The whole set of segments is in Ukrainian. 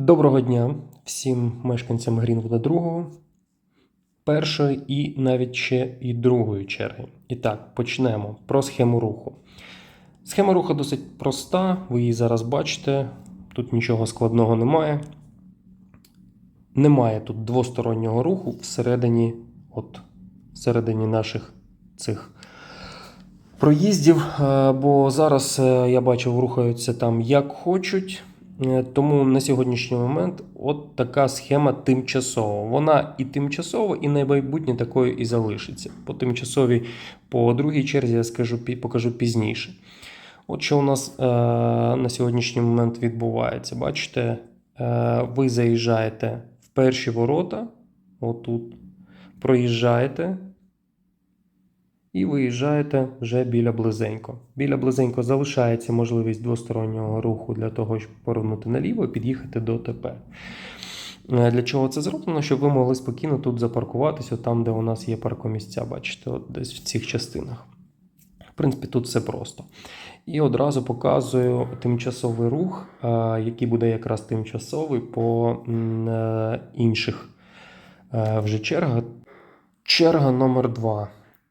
Доброго дня всім мешканцям Грінвуда 2, першої і навіть ще і другої черги. І так, почнемо про схему руху. Схема руху досить проста, ви її зараз бачите. Тут нічого складного немає. Немає тут двостороннього руху всередині, от, всередині наших цих проїздів, е, бо зараз е, я бачив, рухаються там як хочуть. Е, Тому на сьогоднішній момент от така схема тимчасова. Вона і тимчасова, і на майбутнє такою і залишиться. По тимчасовій, по другій черзі я скажу, покажу пізніше. От що у нас е, на сьогоднішній момент відбувається. Бачите, е, ви заїжджаєте в перші ворота, отут, проїжджаєте. І виїжджаєте вже біля близенько. Біля близенько залишається можливість двостороннього руху для того, щоб повернути наліво і під'їхати до ТП. Е, Для чого це зроблено? Щоб ви могли спокійно тут запаркуватися, там, де у нас є паркомісця, бачите, от десь в цих частинах. В принципі, тут все просто. І одразу показую тимчасовий рух, е, який буде якраз тимчасовий по е, інших вже чергах. Черга номер 2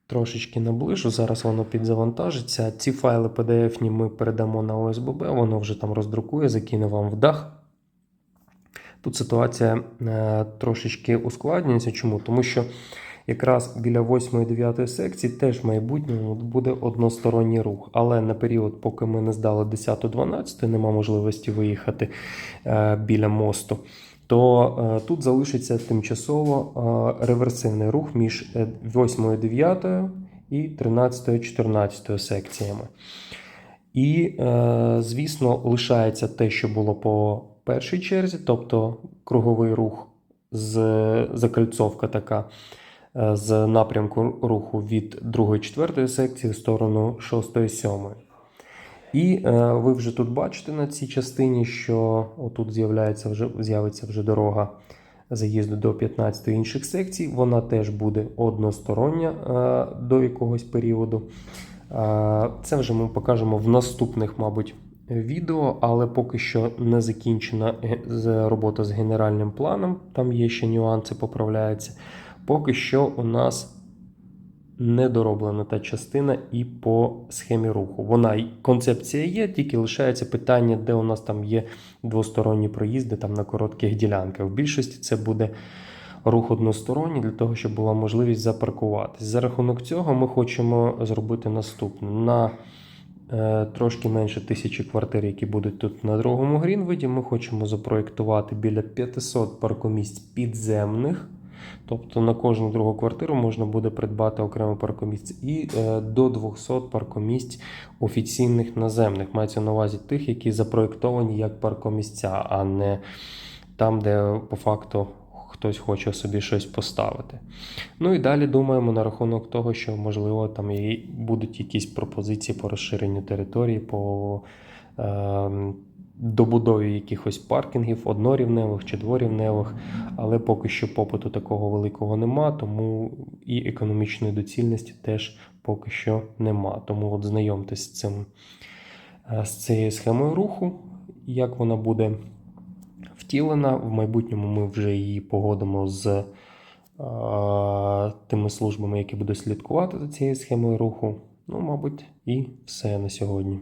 Трошечки наближу, зараз воно підзавантажиться. Ці файли PDF ми передамо на OSBB, воно вже там роздрукує, закине вам в дах. Тут ситуація е, трошечки ускладнюється. Чому? Тому що якраз біля 8 і 9 секції теж в майбутньому буде односторонній рух. Але на період, поки ми не здали 10-12, нема можливості виїхати е, біля мосту. То е, тут залишиться тимчасово е, реверсивний рух між е, 8, 9 і 13, 14 секціями. І, е, звісно, лишається те, що було по першій черзі, тобто круговий рух з закольцовка така е, з напрямку руху від 2-4 секції в сторону 6-7. І е, ви вже тут бачите на цій частині, що отут з'являється вже, з'явиться вже дорога заїзду до 15 інших секцій. Вона теж буде одностороння е, до якогось періоду. Е, Це вже ми покажемо в наступних, мабуть, відео, але поки що не закінчена е, робота з генеральним планом. Там є ще нюанси, поправляються. Поки що у нас недороблена та частина і по схемі руху. Вона концепція є, тільки лишається питання, де у нас там є двосторонні проїзди там на коротких ділянках. В більшості це буде рух односторонній для того, щоб була можливість запаркуватись. За рахунок цього ми хочемо зробити наступне. На е, трошки менше тисячі квартир, які будуть тут на другому Грінвиді, ми хочемо запроєктувати біля 500 паркомісць підземних. Тобто на кожну другу квартиру можна буде придбати окремо паркомісць і е, до 200 паркомісць офіційних наземних. Мається на увазі тих, які запроєктовані як паркомісця, а не там, де по факту хтось хоче собі щось поставити. Ну і далі думаємо на рахунок того, що можливо там і будуть якісь пропозиції по розширенню території, по е, добудові якихось паркінгів однорівневих чи дворівневих, але поки що попиту такого великого нема, тому і економічної доцільності теж поки що нема. Тому от знайомтесь з цим е, з цією схемою руху, як вона буде втілена. В майбутньому ми вже її погодимо з е, тими службами, які будуть слідкувати за цією схемою руху. Ну, мабуть, і все на сьогодні.